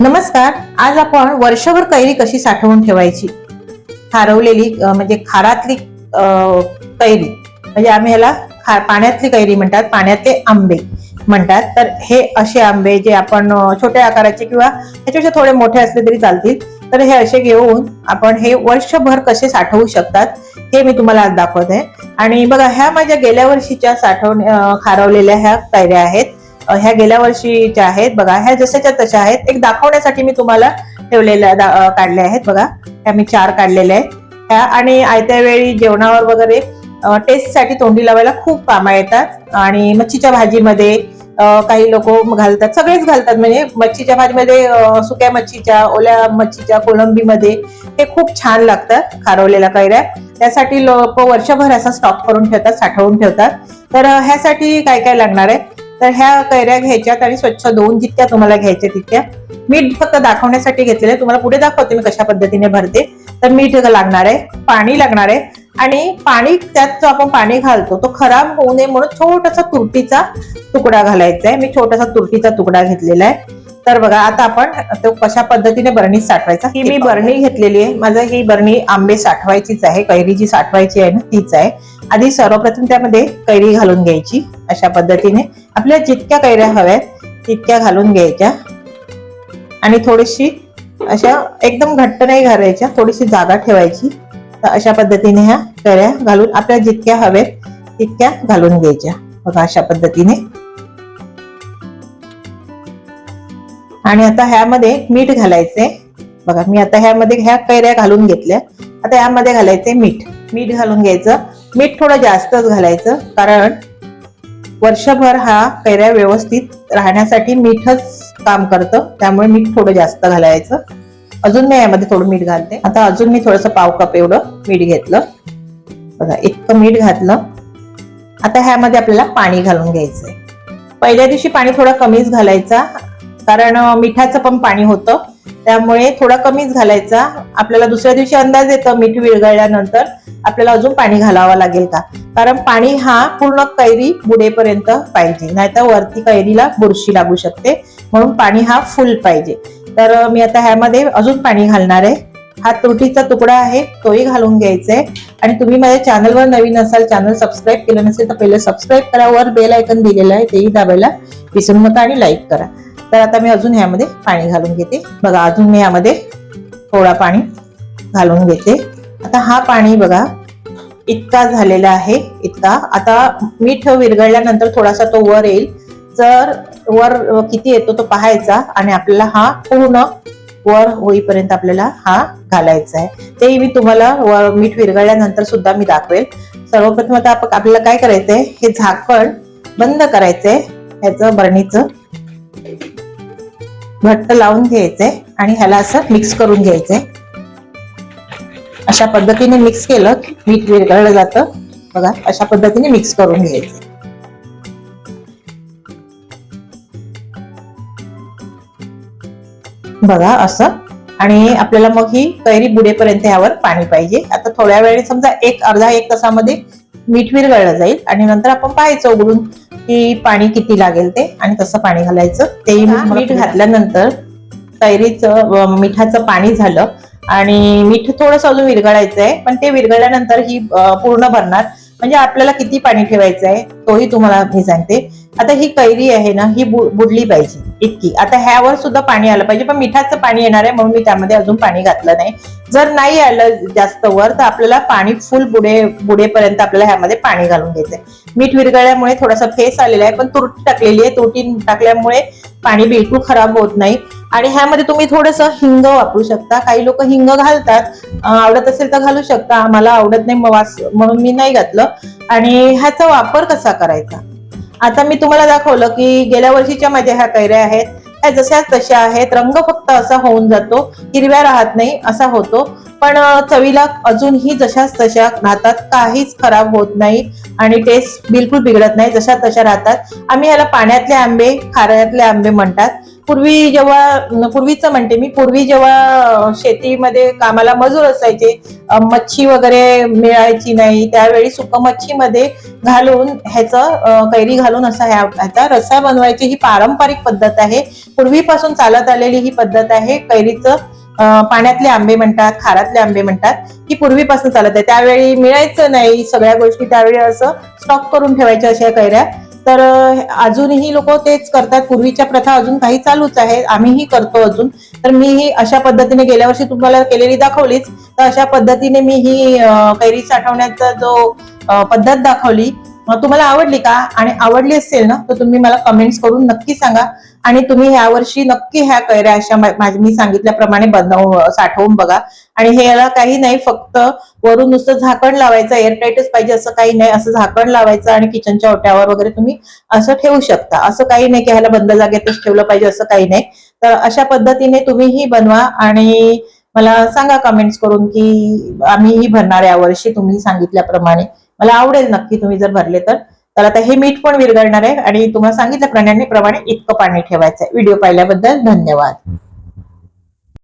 नमस्कार आज आपण वर्षभर कैरी कशी साठवून ठेवायची? खारवलेली म्हणजे खारातली कैरी. म्हणजे आम्ही ह्याला खा पाण्यातली कैरी म्हणतात पाण्यातले आंबे म्हणतात. तर हे असे आंबे जे आपण छोट्या आकाराचे किंवा ह्याच्यापेक्षा थोडे मोठे असले तरी चालतील. तर हे असे घेऊन आपण हे वर्षभर कसे साठवू शकतात हे मी तुम्हाला आज दाखवते. आणि बघा ह्या माझ्या गेल्या वर्षीच्या साठवण खारवलेल्या ह्या कैऱ्या आहेत. ह्या गेल्या वर्षीच्या आहेत बघा ह्या जशाच्या तशा आहेत एक दाखवण्यासाठी मी तुम्हाला ठेवलेल्या काढल्या आहेत बघा. ह्या मी चार काढलेल्या आहेत. ह्या आणि आयत्या वेळी जेवणावर वगैरे टेस्टसाठी तोंडी लावायला खूप कामा येतात. आणि मच्छीच्या भाजीमध्ये काही लोक घालतात सगळेच घालतात. म्हणजे मच्छीच्या भाजीमध्ये सुक्या मच्छीच्या ओल्या मच्छीच्या कोलंबीमध्ये हे खूप छान लागतात खारवलेल्या कैऱ्या. त्यासाठी लोक वर्षभर असा स्टॉक करून ठेवतात साठवून ठेवतात. तर ह्यासाठी काय काय लागणार आहे? तर ह्या कैऱ्या घ्यायच्यात आणि स्वच्छ धुवून जितक्या तुम्हाला घ्यायच्या तितक्या. मीठ फक्त दाखवण्यासाठी घेतलेलं तुम्हाला पुढे दाखवते मी कशा पद्धतीने भरते. तर मीठ लागणार आहे पाणी लागणार आहे. आणि पाणी त्यात जो आपण पाणी घालतो तो खराब होऊ नये म्हणून छोटासा तुरटीचा तुकडा घालायचा आहे. मी छोटासा तुरटीचा तुकडा घेतलेला आहे. तर बघा आता आपण तो कशा पद्धतीने बरणीत साठवायचा ही मी बरणी घेतलेली आहे. माझं ही बरणी आंबे साठवायचीच आहे कैरी जी साठवायची आहे ना तीच आहे. आधी सर्वप्रथम त्यामध्ये कैरी घालून घ्यायची अशा पद्धतीने. आपल्याला जितक्या कैऱ्या हव्यात तितक्या घालून घ्यायच्या. आणि थोडीशी अशा एकदम घट्ट नाही घालायच्या थोडीशी जागा ठेवायची. तर अशा पद्धतीने ह्या कैऱ्या घालून आपल्याला जितक्या हव्यात तितक्या घालून घ्यायच्या. बघा अशा पद्धतीने. आणि आता ह्यामध्ये मीठ घालायचंय बघा मी आता ह्यामध्ये ह्या कैऱ्या घालून घेतल्या. आता ह्यामध्ये घालायचंय मीठ. मीठ घालून घ्यायचं. मीठ थोडं जास्तच घालायचं कारण वर्षभर हा कैऱ्या व्यवस्थित राहण्यासाठी मीठच काम करतं. त्यामुळे मीठ थोडं जास्त घालायचं. अजून मी यामध्ये थोडं मीठ घालते. आता अजून मी थोडंसं पाव कप एवढं मीठ घेतलं. बघा इतकं मीठ घातलं. आता ह्यामध्ये आपल्याला पाणी घालून घ्यायचंय. पहिल्या दिवशी पाणी थोडा कमीच घालायचा. कारण मिठाचं पण पाणी होतं. त्यामुळे थोडा कमीच घालायचा. आपल्याला दुसऱ्या दिवशी अंदाज येतो मीठ विरघळल्यानंतर आपल्याला अजून पाणी घालावं लागेल का? कारण पाणी हा पूर्ण कैरी बुडेपर्यंत पाहिजे. नाहीतर वरती कैरीला बुरशी लागू शकते. म्हणून पाणी हा फुल पाहिजे. तर मी आता ह्यामध्ये अजून पाणी घालणार आहे. हा त्रुटीचा तुकडा आहे तोही घालून घ्यायचा आहे. आणि तुम्ही माझ्या चॅनलवर नवीन असाल चॅनल सबस्क्राईब केलं नसेल तर पहिले सबस्क्राईब करा. वर बेल आयकन दिलेलं आहे तेही दाबायला विसरू नका आणि लाईक करा. तर आता मी अजून ह्यामध्ये पाणी घालून घेते. बघा अजून मी यामध्ये थोडा पाणी घालून घेते. आता हा पाणी बघा इतका झालेला आहे इतका. आता मीठ विरघळल्यानंतर थोडासा तो वर येईल. जर वर किती येतो तो पाहायचा आणि आपल्याला हा पूर्ण वर होईपर्यंत आपल्याला हा घालायचा आहे. तेही मी तुम्हाला वर मीठ विरघळल्यानंतर सुद्धा मी दाखवेल. सर्वप्रथम आता आपल्याला काय करायचंय? हे झाकण बंद करायचंय. ह्याचं बरणीचं घट्ट लावून घ्यायचंय आणि ह्याला असं मिक्स करून घ्यायचंय अशा पद्धतीने मिक्स केलं की मीठ विरघळलं जातं. बघा अशा पद्धतीने मिक्स करून घ्यायचं. बघा असं. आणि आपल्याला मग ही कैरी बुडेपर्यंत यावर पाणी पाहिजे. आता थोड्या वेळी समजा एक अर्धा एक तासामध्ये मीठ विरघळलं जाईल आणि नंतर आपण पाहायचं उघडून की पाणी किती लागेल ते आणि तसं पाणी घालायचं तेही मी मीठ घातल्यानंतर कैरीचं अ, मिठाचं पाणी झालं आणि मीठ थोडंसं अजून विरघळायचं आहे पण ते विरघळल्यानंतर ही पूर्ण भरणार. म्हणजे आपल्याला किती पाणी ठेवायचं आहे तोही तुम्हाला मी सांगते. आता ही कैरी आहे ना ही बुडली पाहिजे. इतकी. आता ह्यावर सुद्धा पाणी आलं पाहिजे पण मिठाचं पाणी येणार आहे म्हणून मी त्यामध्ये अजून पाणी घातलं नाही. जर नाही आलं जास्त वर तर आपल्याला पाणी फुल बुडे बुडेपर्यंत आपल्याला ह्यामध्ये पाणी घालून घ्यायचंय. मीठ विरघळल्यामुळे थोडासा फेस आलेला आहे पण तुरटी टाकलेली आहे. तुरटी टाकल्यामुळे पाणी बिलकुल खराब होत नाही. आणि ह्यामध्ये तुम्ही थोडस हिंग वापरू शकता. काही लोक हिंग घालतात. आवडत असेल तर घालू शकता. आम्हाला आवडत नाही वास म्हणून मी नाही घातलं. आणि ह्याचा वापर कसा करायचा? आता मी तुम्हाला दाखवलं की गेल्या वर्षीच्या माझ्या ह्या कैऱ्या आहेत. ह्या जशाच तशा आहेत. रंग फक्त असा होऊन जातो. हिरव्या राहत नाही असा होतो. पण चवीला अजूनही जशाच तशा राहतात. काहीच खराब होत नाही आणि टेस्ट बिलकुल बिघडत नाही. जशा तशा राहतात. आम्ही ह्याला पाण्यातले आंबे खाऱ्यातले आंबे म्हणतात. पूर्वी जेव्हा पूर्वीचं म्हणते मी पूर्वी जेव्हा शेतीमध्ये कामाला मजूर असायचे मच्छी वगैरे मिळायची नाही त्यावेळी सुक मच्छीमध्ये घालून ह्याचं कैरी घालून असा ह्या ह्याचा रस्सा बनवायची ही पारंपरिक पद्धत आहे. पूर्वीपासून चालत आलेली ही पद्धत आहे कैरीचं पाण्यातले आंबे म्हणतात खारातले आंबे म्हणतात ही पूर्वीपासून चालत आहे. त्यावेळी मिळायचं नाही सगळ्या गोष्टी त्यावेळी असं स्टॉक करून ठेवायच्या अशा कैऱ्या. तर अजूनही लोक तेच करतात. पूर्वीच्या प्रथा अजून काही चालूच आहे. आम्हीही करतो अजून. तर मी ही अशा पद्धतीने गेल्या वर्षी तुम्हाला केलेली दाखवलीच. तर अशा पद्धतीने मी ही कैरी साठवण्याचा जो पद्धत दाखवली. तुम्हाला आवडली का? आणि आवडली असेल ना तर तुम्ही मला कमेंट्स करून नक्की सांगा. आणि तुम्ही ह्या वर्षी नक्की ह्या कैऱ्या अशा माझ्या मी सांगितल्याप्रमाणे बनव साठवून बघा. आणि हे याला काही नाही फक्त वरून नुसतं झाकण लावायचं एअरटाईटच पाहिजे असं काही नाही. असं झाकण लावायचं आणि किचनच्या ओट्यावर वगैरे तुम्ही असं ठेवू शकता. असं काही नाही की ह्याला बंद जागेतच ठेवलं पाहिजे असं काही नाही. तर अशा पद्धतीने तुम्हीही बनवा आणि मला सांगा कमेंट्स करून की आम्हीही भरणार यावर्षी तुम्ही सांगितल्याप्रमाणे. मला आवडेल नक्की तुम्ही जर भरले तर. तर आता हे मीठ पण विरघळणार आहे आणि तुम्हाला सांगितल्याप्रमाणे प्रमाणे इतकं पाणी ठेवायचं आहे व्हिडिओ पाहिल्याबद्दल धन्यवाद.